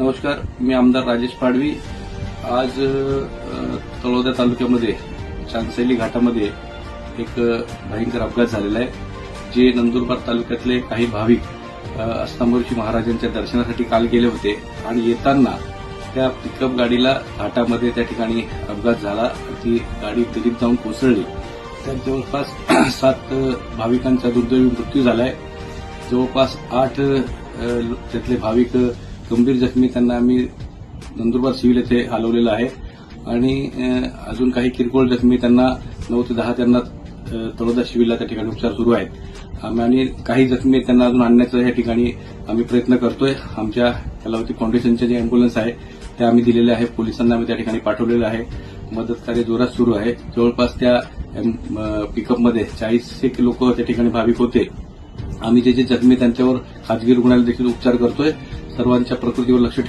नमस्कार मी आमदार राजेश पाडवी. आज तळोदा तालुक्यामध्ये चांदसैली घाटामध्ये एक भयंकर अपघात झालेला आहे जे नंदुरबार तालुक्यातले काही भाविक अ, महाराजांच्या दर्शनासाठी काल गेले होते आणि येताना त्या पिकअप गाडीला घाटामध्ये त्या ठिकाणी अपघात झाला. ती गाडी दिलीप जाऊन कोसळली. त्यात जवळपास सात भाविकांचा दुर्दैवी मृत्यू झालाय. जवळपास आठ त्यातले भाविक गंभीर जखमी त्यांना आम्ही नंदुरबार सिव्हिल येथे हलवलेलं आहे. आणि अजून काही किरकोळ जखमी त्यांना नऊ ते दहा त्यांना तळोदा शिविरला त्या ठिकाणी उपचार सुरू आहेत. आम्ही आणि काही जखमी त्यांना अजून आणण्याचा या ठिकाणी आम्ही प्रयत्न करतोय. आमच्या कलावती फाउंडेशनचे जे अँब्युलन्स आहे ते आम्ही दिलेले आहे. पोलिसांना आम्ही त्या ठिकाणी पाठवलेलं आहे. मदत कार्य जोरात सुरू आहे. जवळपास त्या पिकअपमध्ये चाळीस एक लोक त्या ठिकाणी भाविक होते. आम्ही जे जे जखमी त्यांच्यावर खाजगी रुग्णालयात देखील उपचार करतोय सर्वांच्या प्रकृतीवर लक्ष